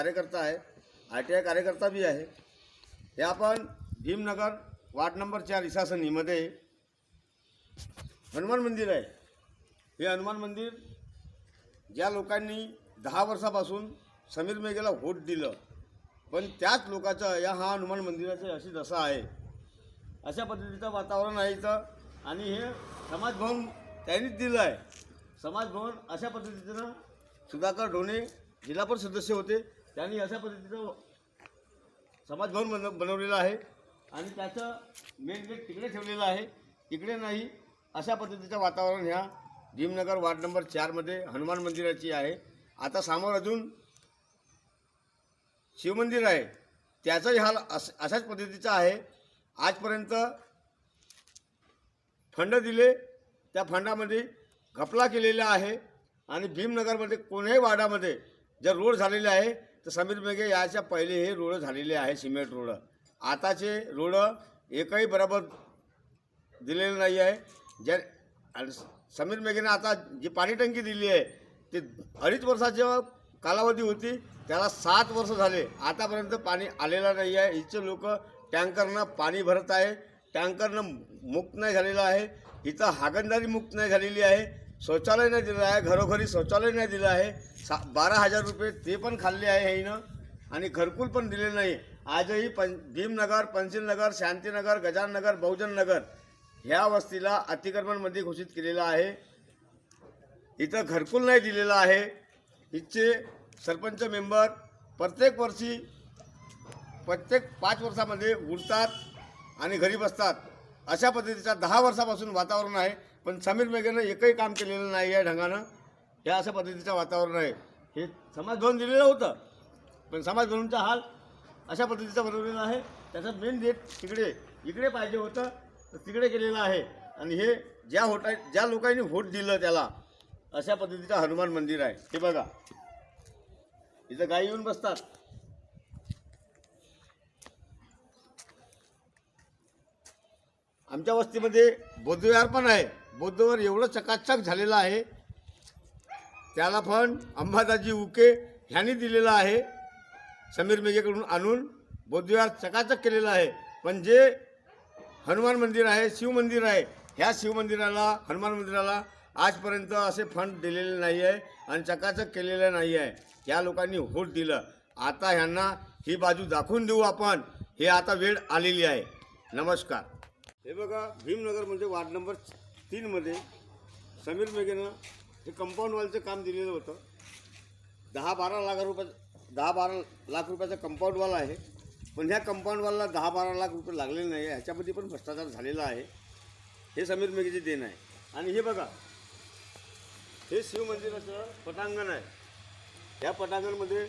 कार्यकर्ता आहे I T I कार्यकर्ता बी आहे. हे आपण भीमनगर वार्ड नंबर चार इसासनीमध्ये हनुमान मंदिर आहे. हे हनुमान मंदिर ज्या लोकांनी दहा वर्षापासून समीर मेघेला व्होट दिलं पण त्याच लोकाचं या हा हनुमान मंदिराचं अशी दशा आहे. अशा पद्धतीचं वातावरण आहे इथं. आणि हे समाजभवन त्यांनीच दिलं आहे. समाजभवन अशा पद्धतीनं सुधाकर ढोणे जिल्हा परिषद सदस्य होते. त्यांनी अशा पद्धतीचं समाजभवन बन बनवलेलं आहे आणि त्याचं मेन गेट तिकडे ठेवलेलं आहे. इकडे नाही अशा पद्धतीचं वातावरण ह्या भीमनगर वार्ड नंबर चारमध्ये हनुमान मंदिराची आहे. आता समोर अजून शिवमंदिर आहे. त्याचाही हाल अस अशाच पद्धतीचा आहे. आजपर्यंत फंड दिले त्या फंडामध्ये घपला केलेला आहे आणि भीमनगरमध्ये कोणत्याही वार्डामध्ये जर रोड झालेले आहे तर समीर मेघे याच्या पहिले हे रोड झालेले आहे सिमेंट रोड. आताचे रोड एकही बरोबर दिलेलं नाही आहे. ज्या आणि समीर मेघेने आता जी पाणी टंकी दिली आहे ती अडीच वर्षाच्या कालावधी होती. त्याला सात वर्ष झाले. आतापर्यंत पाणी आलेलं नाही आहे. इथचे लोक टँकरनं पाणी भरत आहे. टँकरनं मुक्त नाही झालेलं आहे. इथं हागणदारी मुक्त नाही झालेली आहे. शौचालय नाही दिलं आहे घरोघरी शौचालय नाही दिलं आहे. सा बारा हजार रुपये ते पण खाल्ले आहे हिनं. आणि घरकुल पण दिले नाही. आजही पं भीमनगर पंचशीलनगर शांतीनगर गजाननगर बहुजन नगर ह्या वस्तीला अतिक्रमणमध्ये घोषित केलेलं आहे. इथं घरकुल नाही दिलेलं आहे. इथचे सरपंच मेंबर प्रत्येक वर्षी प्रत्येक पाच वर्षामध्ये उडतात आणि घरी बसतात. अशा पद्धतीचा दहा वर्षापासून वातावरण आहे. पण समीर मेघेनं एकही काम केलेलं नाही आहे ढंगानं. हे अशा पद्धतीचं वातावरण आहे. हे समाजभवन दिलेलं होतं. पण समाजभवनचा हाल अशा पद्धतीचा बनवलेला आहे. त्याचं मेन गेट तिकडे इकडे पाहिजे होतं तर तिकडे केलेलं आहे. आणि हे ज्या होटा ज्या लोकांनी व्होट दिलं त्याला अशा पद्धतीचं हनुमान मंदिर आहे. हे बघा. इथं गाई येऊन बसतात. आमच्या वस्तीमध्ये बौद्धविहार पण आहे. बौद्धवर एवढं चकाचक झालेलं आहे त्याला पण अंबादाजी उके ह्यांनी दिलेला आहे समीर मेघेकडून आणून बौद्धविहार चकाचक केलेलं आहे. पण जे हनुमान मंदिर आहे शिवमंदिर आहे ह्या शिवमंदिराला हनुमान मंदिराला आजपर्यंत असे फंड दिलेले नाही आहे आणि चकाचक केलेलं नाही आहे या लोकांनी होट दिलं. आता ह्यांना ही बाजू दाखवून देऊ आपण. हे आता वेळ आलेली आहे. नमस्कार. हे बघा भीमनगर म्हणजे वार्ड नंबर तीनमध्ये समीर मेघेनं हे कंपाऊंड वॉलचं काम दिलेलं होतं. दहा बारा लाख रुपया दहा बारा लाख रुपयाचा कंपाऊंड वॉल आहे. पण ह्या कंपाऊंड वॉलला दहा बारा लाख रुपये लागलेले नाही आहे ह्याच्यामध्ये पण भ्रष्टाचार झालेला आहे. हे समीर मेघेचे देण आहे. आणि हे बघा हे शिवमंदिराचं पटांगण आहे. या पटांगणमध्ये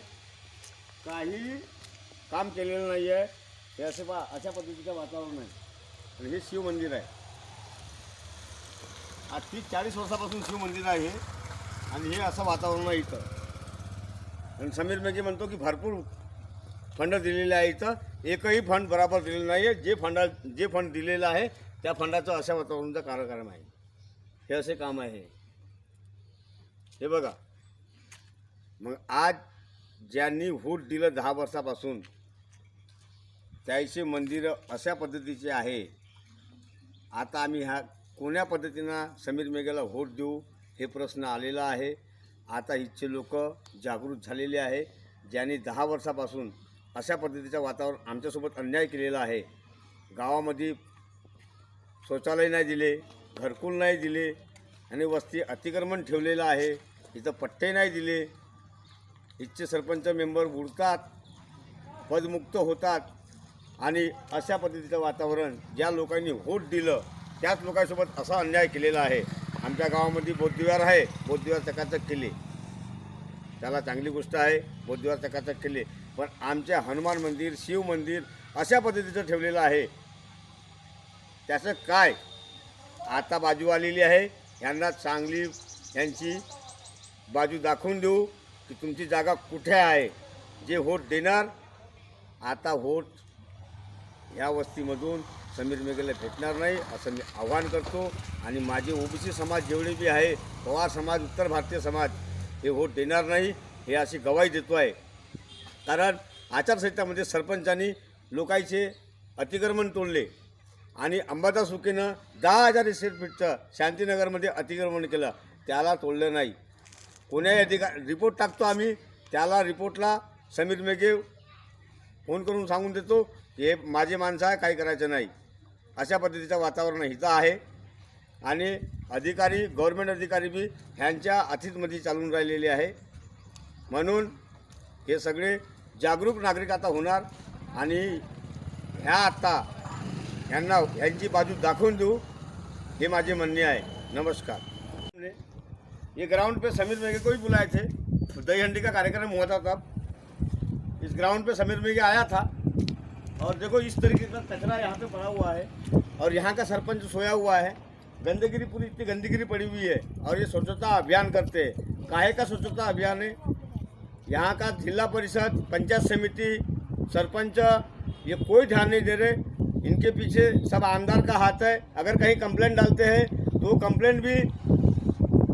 काही काम केलेलं नाही आहे हे असे पा अशा पद्धतीचं वातावरण आहे. आणि हे शिवमंदिर आहे. आज तीस चाळीस वर्षापासून शिवमंदिर आहे आणि हे असं वातावरण आहे इथं. आणि समीर मेघे म्हणतो की भरपूर फंड दिलेले आहे इथं. एकही फंड बराबर दिलेला नाही आहे जे फंडा जे फंड दिलेलं आहे त्या फंडाचं अशा वातावरणाचा कार्यक्रम आहे. हे असे काम आहे. हे बघा. मग आज ज्यांनी हूट दिलं दहा वर्षापासून त्याचे मंदिरं अशा पद्धतीचे आहे. आता आम्ही ह्या कोण्या पद्धतीनं समीर मेघेला व्होट देऊ हे प्रश्न आलेला आहे. आता इथचे लोक जागृत झालेले आहे. ज्यांनी दहा वर्षापासून अशा पद्धतीचं वातावरण आमच्यासोबत अन्याय केलेला आहे. गावामध्ये शौचालय नाही दिले घरकुल नाही दिले आणि वस्ती अतिक्रमण ठेवलेलं आहे. इथं पट्टे नाही दिले. इथचे सरपंच मेंबर बुडतात पदमुक्त होतात आणि अशा पद्धतीचं वातावरण ज्या लोकांनी व्होट दिलं त्याच लोकांसोबत असा अन्याय केलेला आहे. आमच्या गावामध्ये बौद्धविहार आहे. बौद्धविहार चकाचक केले. त्याला चांगली गोष्ट आहे. बौद्धविहार चकाचक केले. पण आमच्या हनुमान मंदिर शिव मंदिर अशा पद्धतीचं ठेवलेलं आहे. त्याचं काय? आता बाजू आलेली आहे. यांना चांगली यांची बाजू दाखवून देऊ की तुमची जागा कुठे आहे. जे व्होट देणार आता व्होट ह्या वस्तीमधून समीर मेघेला भेटणार नाही असं मी आव्हान करतो. आणि माझे ओबीसी समाज जेवढे बी आहे पवार समाज उत्तर भारतीय समाज हे व्होट देणार नाही हे अशी गवाही देतो आहे कारण आचारसंहितामध्ये सरपंचांनी लोकांचे अतिक्रमण तोडले. आणि अंबादास सुकेनं दहा हजार स्क्वेअर फीटचं शांतीनगरमध्ये अतिक्रमण केलं. त्याला तोडलं नाही. कोण्याही अधिकार रिपोर्ट टाकतो आम्ही त्याला रिपोर्टला समीर मेघे फोन करून सांगून देतो हे माझे माणसं आहे काही करायचं नाही. अशा पद्धतीचं वातावरण इथं आहे. आणि अधिकारी गव्हर्मेंट अधिकारी बी ह्यांच्या अतिथमध्ये चालून राहिलेले आहे. म्हणून हे सगळे जागरूक नागरिक आता होणार आणि ह्या आत्ता ह्यांना ह्यांची बाजू दाखवून देऊ हे माझे म्हणणे आहे. नमस्कार. ये ग्राउंड पे समीर मेघे को ही बुलाए थे? दही हंडी का कार्यक्रम हुआ था तब। इस ग्राउंड पे समीर मेघे आया था। और देखो इस तरीके का कचरा यहाँ पे पड़ा हुआ है। और यहाँ का सरपंच सोया हुआ है, गंदगी पूरी इतनी गंदगी पड़ी हुई है और ये स्वच्छता अभियान करते हैं। काहे का स्वच्छता अभियान है? यहाँ का जिला परिषद, पंचायत समिति, सरपंच, ये कोई ध्यान नहीं दे रहे। इनके पीछे सब आमदार का हाथ है। अगर कहीं कंप्लेंट डालते हैं तो कंप्लेंट भी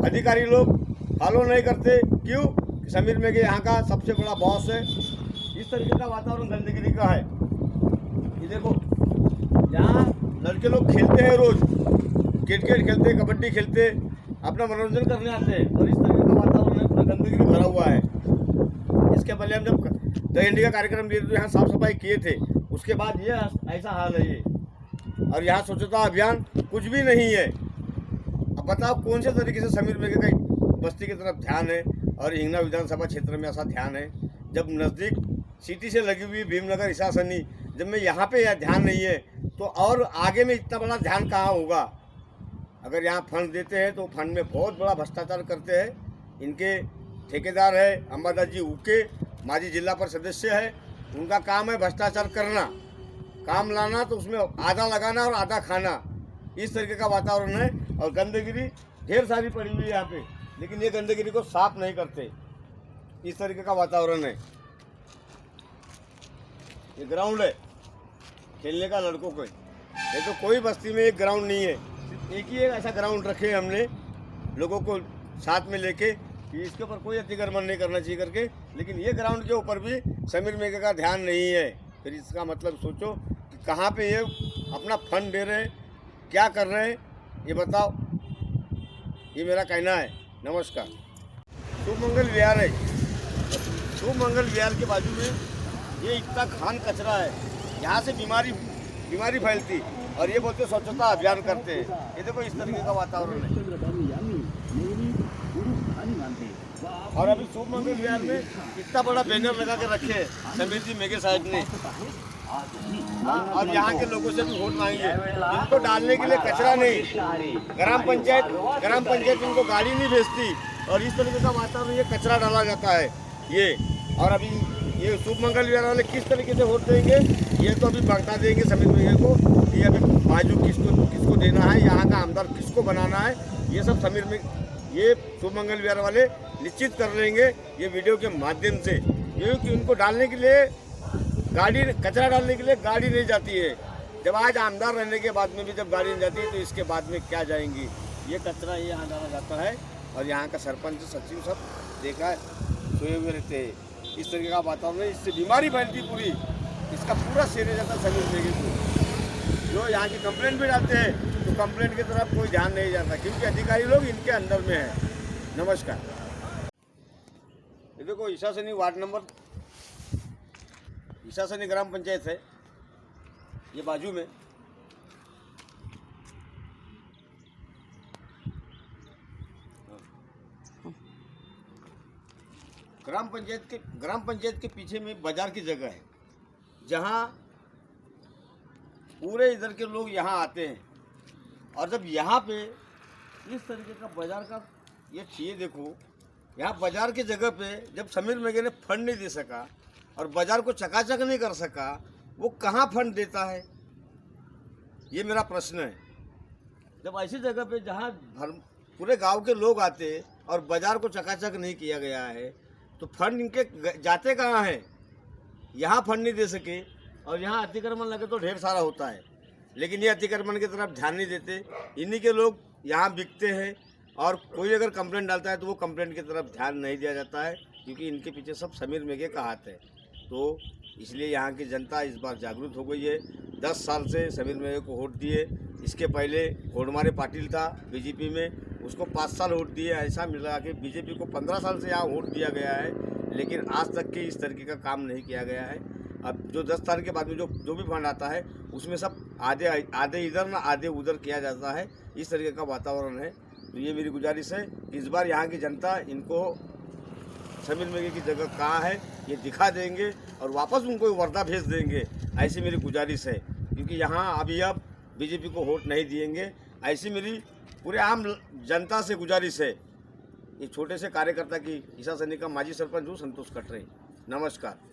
अधिकारी लोग फॉलो नहीं करते। क्यों? समीर मेघे यहाँ का सबसे बड़ा बॉस है। इस तरीके का वातावरण गंदगी का है। देखो, यहाँ लड़के लोग खेलते हैं रोज। क्रिकेट खेलते, कबड्डी खेलते, अपना मनोरंजन करने आते हैं। और इस तरीके का वातावरण है, पूरा गंदगी भरा हुआ है। इसके पहले हम जब दही का कार्यक्रम लिए तो यहाँ साफ़ सफ़ाई किए थे। उसके बाद ये ऐसा हाल है ये। और यहाँ स्वच्छता अभियान कुछ भी नहीं है। अब बताओ, कौन से तरीके से समीर मेघे का बस्ती की तरफ़ ध्यान है और हिंगना विधानसभा क्षेत्र में ऐसा ध्यान है? जब नज़दीक सिटी से लगी हुई भीमनगर हिसासनी जब मैं यहाँ पे यह ध्यान नहीं है तो और आगे में इतना बड़ा ध्यान कहाँ होगा? अगर यहाँ फंड देते हैं तो फंड में बहुत बड़ा भ्रष्टाचार करते हैं। इनके ठेकेदार है, अंबादास जी उके माजी जिला पर सदस्य है। उनका काम है भ्रष्टाचार करना। काम लाना तो उसमें आधा लगाना और आधा खाना। इस तरीके का वातावरण है और गंदगी ढेर सारी पड़ी हुई है यहाँ पे, लेकिन ये गंदगी को साफ़ नहीं करते। इस तरीके का वातावरण है। ये ग्राउंड है। खेलने का लड़कों को। ये तो कोई बस्ती में एक ग्राउंड नहीं है। एक ही एक ऐसा ग्राउंड रखे हमने, लोगों को साथ में लेके कि इसके ऊपर कोई अतिक्रमण नहीं करना चाहिए करके। लेकिन ये ग्राउंड के ऊपर भी समीर मेघे का ध्यान नहीं है। फिर इसका मतलब सोचो कि कहाँ पे ये अपना फंड दे रहे हैं, क्या कर रहे हैं, ये बताओ। ये मेरा कहना है। नमस्कार। शुभमंगल विहार है। शुभमंगल विहार के बाजू में ये इतना खान कचरा है। यहाँ से बीमारी बीमारी फैलती और ये बोलते स्वच्छता अभियान करते हैं। ये देखो इस तरीके का वातावरण है। और अभी शुभमंगल विहार में इतना बड़ा बैनर लगा के रखे समीर जी मेघे साहब ने। हाँ, और यहाँ के लोगों से भी वोट मांगे इनको डालने के लिए कचरा नहीं। ग्राम पंचायत ग्राम पंचायत इनको गाड़ी नहीं भेजती। और इस तरीके का वातावरण ये कचरा डाला जाता है। ये और अभी ये शुभ मंगल विहार वाले किस तरीके से वोट देंगे? ये तो अभी बढ़ता देंगे समीर मेघे को कि अभी बाजू किसको किसको देना है, यहाँ का आमदार किसको बनाना है, ये सब समीर में, ये शुभ मंगल विहार वाले निश्चित कर लेंगे ये वीडियो के माध्यम से। क्योंकि उनको डालने के लिए गाड़ी, कचरा डालने के लिए गाड़ी नहीं जाती है। जब आज आमदार रहने के बाद में भी जब गाड़ी नहीं जाती है तो इसके बाद में क्या जाएँगी? ये कचरा ये यहाँ डाला जाता है और यहाँ का सरपंच, सचिव सब देखा सोए हुए रहते हैं। इस तरीके का वातावरण इससे बीमारी फैलती पूरी। इसका पूरा जाता है समीर मेघे जो यहाँ की कंप्लेंट भी डालते हैं तो कंप्लेंट की तरफ़ कोई ध्यान नहीं जाता, क्योंकि अधिकारी लोग इनके अंदर में है। नमस्कार। ये देखो ईशासनी वार्ड नंबर ईशासनी ग्राम पंचायत है, ये बाजू में। ग्राम पंचायत के, ग्राम पंचायत के पीछे में बाज़ार की जगह है। जहाँ पूरे इधर के लोग यहाँ आते हैं। और जब यहाँ पे इस तरीके का बाज़ार का ये चाहिए देखो, यहाँ बाज़ार की जगह पे जब समीर मेघे ने फंड नहीं दे सका और बाज़ार को चकाचक नहीं कर सका, वो कहाँ फंड देता है? ये मेरा प्रश्न है। जब ऐसी जगह पे जहाँ भर पूरे गाँव के लोग आते और बाज़ार को चकाचक नहीं किया गया है तो फंड इनके जाते कहाँ हैं? यहाँ फंड नहीं दे सके और यहाँ अतिक्रमण लगे तो ढेर सारा होता है। लेकिन ये अतिक्रमण की तरफ़ ध्यान नहीं देते। इन्हीं के लोग यहाँ बिकते हैं और कोई अगर कंप्लेंट डालता है तो वो कंप्लेंट की तरफ़ ध्यान नहीं दिया जाता है, क्योंकि इनके पीछे सब समीर मेघे का हाथ है। तो इसलिए यहाँ की जनता इस बार जागरूक हो गई है। दस साल से समीर मेघे को वोट दिए। इसके पहले घोड़मारे पाटिल था बीजेपी में, उसको पाँच साल वोट दिए। ऐसा मिला कि बीजेपी को पंद्रह साल से यहाँ वोट दिया गया है। लेकिन आज तक के इस तरीके का काम नहीं किया गया है। अब जो दस साल के बाद में जो जो भी फंड आता है, उसमें सब आधे आधे इधर ना आधे उधर किया जाता है। इस तरीके का वातावरण है। तो ये मेरी गुजारिश है कि इस बार यहाँ की जनता इनको समीर मेघे की जगह कहाँ है, ये दिखा देंगे और वापस उनको वर्धा भेज देंगे। ऐसी मेरी गुजारिश है। क्योंकि यहाँ अभी अब बीजेपी को वोट नहीं दिएँगे। ऐसी मेरी पूरे आम जनता से गुजारिश है ये छोटे से कार्यकर्ता की ईशा सैनिक का माजी सरपंच हूँ संतोष कटरे। नमस्कार।